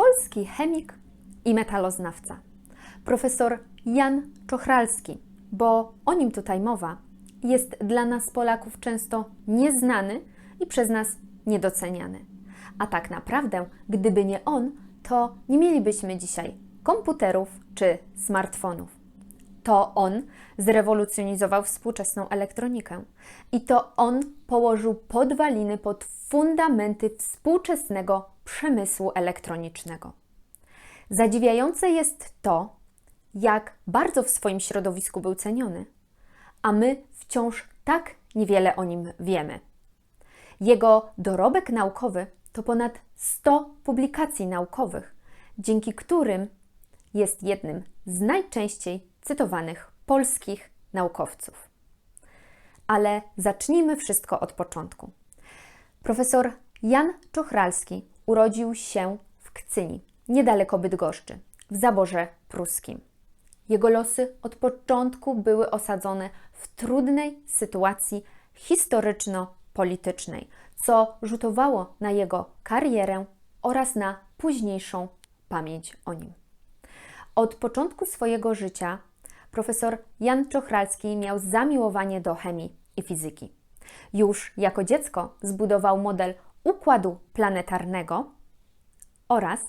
polski chemik i metaloznawca, profesor Jan Czochralski, bo o nim tutaj mowa, jest dla nas Polaków często nieznany i przez nas niedoceniany. A tak naprawdę, gdyby nie on, to nie mielibyśmy dzisiaj komputerów czy smartfonów. To on zrewolucjonizował współczesną elektronikę i to on położył podwaliny pod fundamenty współczesnego przemysłu elektronicznego. Zadziwiające jest to, jak bardzo w swoim środowisku był ceniony, a my wciąż tak niewiele o nim wiemy. Jego dorobek naukowy to ponad 100 publikacji naukowych, dzięki którym jest jednym z najczęściej cytowanych polskich naukowców. Ale zacznijmy wszystko od początku. Profesor Jan Czochralski urodził się w Kcyni, niedaleko Bydgoszczy, w zaborze pruskim. Jego losy od początku były osadzone w trudnej sytuacji historyczno-politycznej, co rzutowało na jego karierę oraz na późniejszą pamięć o nim. Od początku swojego życia profesor Jan Czochralski miał zamiłowanie do chemii i fizyki. Już jako dziecko zbudował model układu planetarnego oraz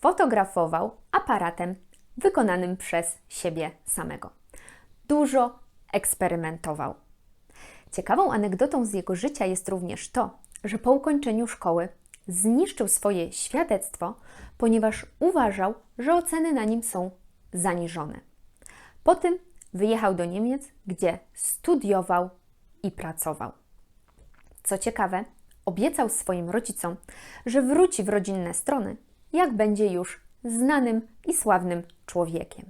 fotografował aparatem wykonanym przez siebie samego. Dużo eksperymentował. Ciekawą anegdotą z jego życia jest również to, że po ukończeniu szkoły zniszczył swoje świadectwo, ponieważ uważał, że oceny na nim są zaniżone. Po tym wyjechał do Niemiec, gdzie studiował i pracował. Co ciekawe, obiecał swoim rodzicom, że wróci w rodzinne strony, jak będzie już znanym i sławnym człowiekiem.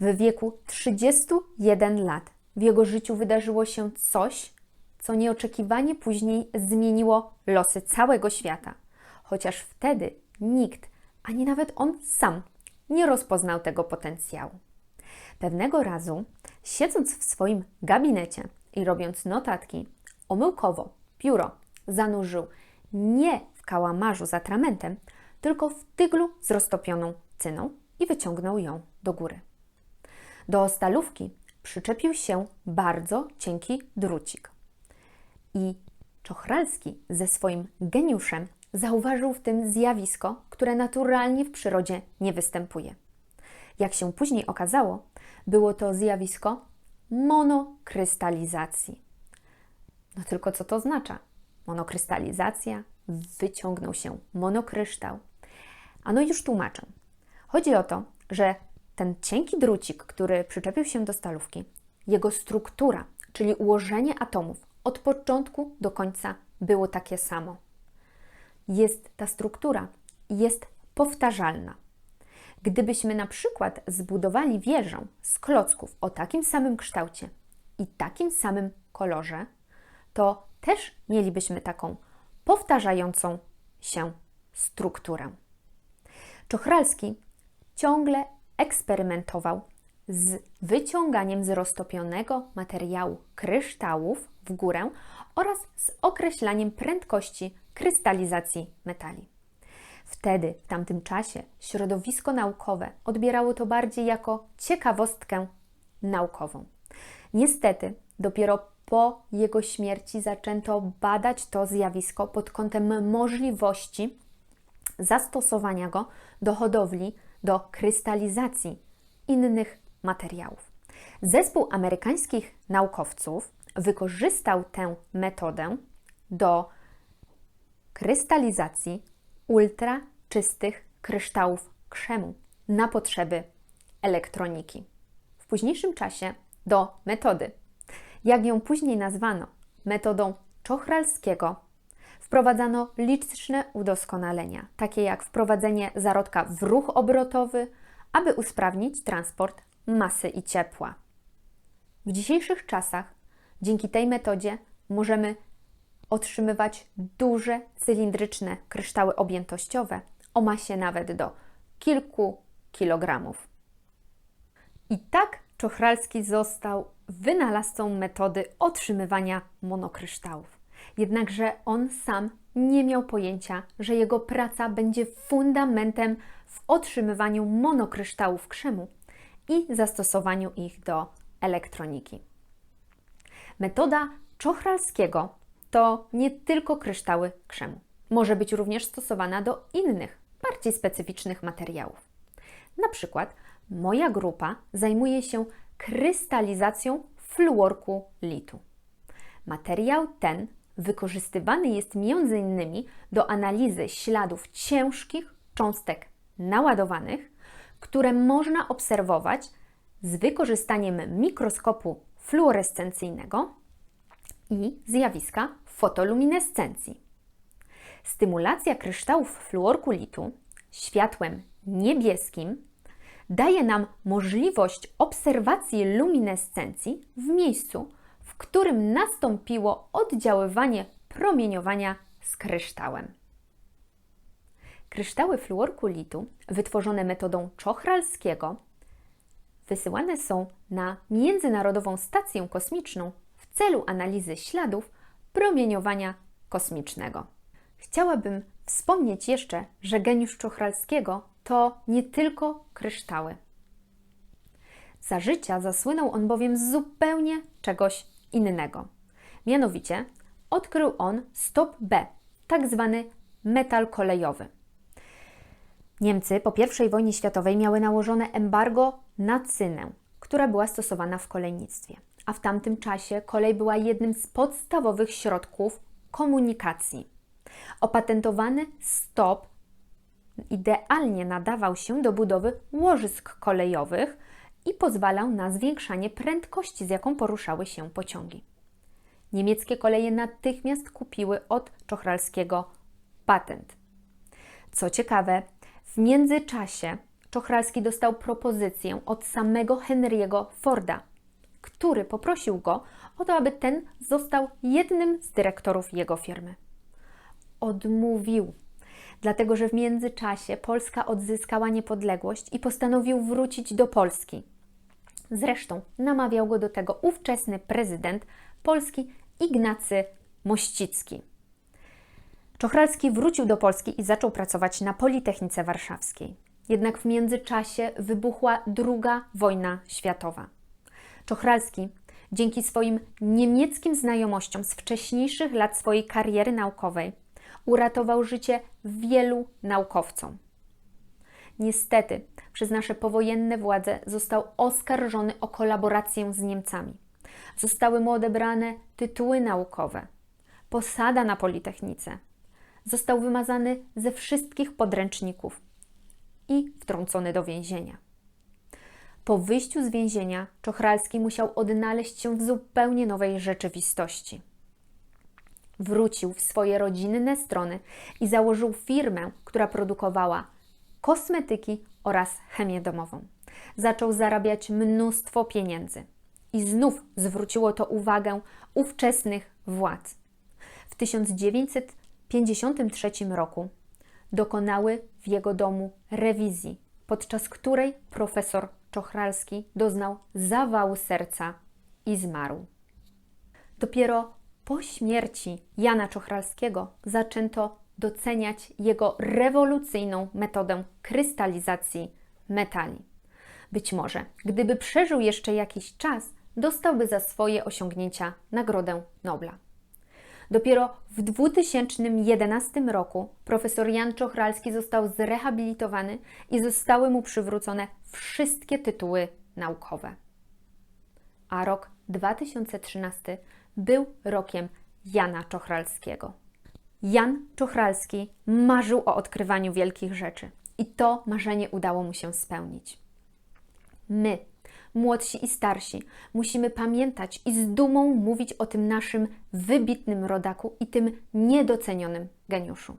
W wieku 31 lat w jego życiu wydarzyło się coś, co nieoczekiwanie później zmieniło losy całego świata, chociaż wtedy nikt, ani nawet on sam, nie rozpoznał tego potencjału. Pewnego razu, siedząc w swoim gabinecie i robiąc notatki, omyłkowo pióro zanurzył nie w kałamarzu z atramentem, tylko w tyglu z roztopioną cyną i wyciągnął ją do góry. Do stalówki przyczepił się bardzo cienki drucik. I Czochralski ze swoim geniuszem zauważył w tym zjawisko, które naturalnie w przyrodzie nie występuje. Jak się później okazało, było to zjawisko monokrystalizacji. No tylko co to oznacza? Monokrystalizacja, wyciągnął się monokryształ. Ano już tłumaczę. Chodzi o to, że ten cienki drucik, który przyczepił się do stalówki, jego struktura, czyli ułożenie atomów od początku do końca było takie samo. Jest ta struktura, jest powtarzalna. Gdybyśmy na przykład zbudowali wieżę z klocków o takim samym kształcie i takim samym kolorze, to też mielibyśmy taką powtarzającą się strukturę. Czochralski ciągle eksperymentował z wyciąganiem z roztopionego materiału kryształów w górę oraz z określaniem prędkości krystalizacji metali. Wtedy, w tamtym czasie, środowisko naukowe odbierało to bardziej jako ciekawostkę naukową. Niestety, dopiero po jego śmierci zaczęto badać to zjawisko pod kątem możliwości zastosowania go do hodowli, do krystalizacji innych materiałów. Zespół amerykańskich naukowców wykorzystał tę metodę do krystalizacji ultra czystych kryształów krzemu na potrzeby elektroniki. W późniejszym czasie do metody, jak ją później nazwano, metodą Czochralskiego, wprowadzano liczne udoskonalenia, takie jak wprowadzenie zarodka w ruch obrotowy, aby usprawnić transport masy i ciepła. W dzisiejszych czasach dzięki tej metodzie możemy otrzymywać duże cylindryczne kryształy objętościowe o masie nawet do kilku kilogramów. I tak Czochralski został wynalazcą metody otrzymywania monokryształów. Jednakże on sam nie miał pojęcia, że jego praca będzie fundamentem w otrzymywaniu monokryształów krzemu i zastosowaniu ich do elektroniki. Metoda czochralskiego to nie tylko kryształy krzemu. Może być również stosowana do innych, specyficznych materiałów. Na przykład moja grupa zajmuje się krystalizacją fluorku litu. Materiał ten wykorzystywany jest m.in. do analizy śladów ciężkich cząstek naładowanych, które można obserwować z wykorzystaniem mikroskopu fluorescencyjnego i zjawiska fotoluminescencji. Stymulacja kryształów fluorku litu światłem niebieskim daje nam możliwość obserwacji luminescencji w miejscu, w którym nastąpiło oddziaływanie promieniowania z kryształem. Kryształy fluorku litu wytworzone metodą czochralskiego wysyłane są na Międzynarodową Stację Kosmiczną w celu analizy śladów promieniowania kosmicznego. Chciałabym wspomnieć jeszcze, że geniusz czochralskiego to nie tylko kryształy. Za życia zasłynął on bowiem z zupełnie czegoś innego. Mianowicie odkrył on stop B, tak zwany metal kolejowy. Niemcy po I wojnie światowej miały nałożone embargo na cynę, która była stosowana w kolejnictwie. A w tamtym czasie kolej była jednym z podstawowych środków komunikacji. Opatentowany stop idealnie nadawał się do budowy łożysk kolejowych i pozwalał na zwiększanie prędkości, z jaką poruszały się pociągi. Niemieckie koleje natychmiast kupiły od Czochralskiego patent. Co ciekawe, w międzyczasie Czochralski dostał propozycję od samego Henry'ego Forda, który poprosił go o to, aby ten został jednym z dyrektorów jego firmy. Odmówił, dlatego że w międzyczasie Polska odzyskała niepodległość i postanowił wrócić do Polski. Zresztą namawiał go do tego ówczesny prezydent Polski Ignacy Mościcki. Czochralski wrócił do Polski i zaczął pracować na Politechnice Warszawskiej. Jednak w międzyczasie wybuchła II wojna światowa. Czochralski dzięki swoim niemieckim znajomościom z wcześniejszych lat swojej kariery naukowej uratował życie wielu naukowcom. Niestety, przez nasze powojenne władze został oskarżony o kolaborację z Niemcami. Zostały mu odebrane tytuły naukowe, posada na Politechnice. Został wymazany ze wszystkich podręczników i wtrącony do więzienia. Po wyjściu z więzienia Czochralski musiał odnaleźć się w zupełnie nowej rzeczywistości. Wrócił w swoje rodzinne strony i założył firmę, która produkowała kosmetyki oraz chemię domową. Zaczął zarabiać mnóstwo pieniędzy i znów zwróciło to uwagę ówczesnych władz. W 1953 roku dokonały w jego domu rewizji, podczas której profesor Czochralski doznał zawału serca i zmarł. Dopiero po śmierci Jana Czochralskiego zaczęto doceniać jego rewolucyjną metodę krystalizacji metali. Być może, gdyby przeżył jeszcze jakiś czas, dostałby za swoje osiągnięcia Nagrodę Nobla. Dopiero w 2011 roku profesor Jan Czochralski został zrehabilitowany i zostały mu przywrócone wszystkie tytuły naukowe. A rok 2013 był rokiem Jana Czochralskiego. Jan Czochralski marzył o odkrywaniu wielkich rzeczy i to marzenie udało mu się spełnić. My, młodsi i starsi, musimy pamiętać i z dumą mówić o tym naszym wybitnym rodaku i tym niedocenionym geniuszu.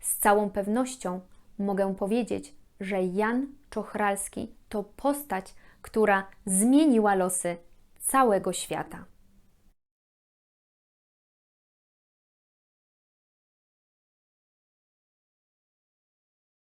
Z całą pewnością mogę powiedzieć, że Jan Czochralski to postać, która zmieniła losy całego świata.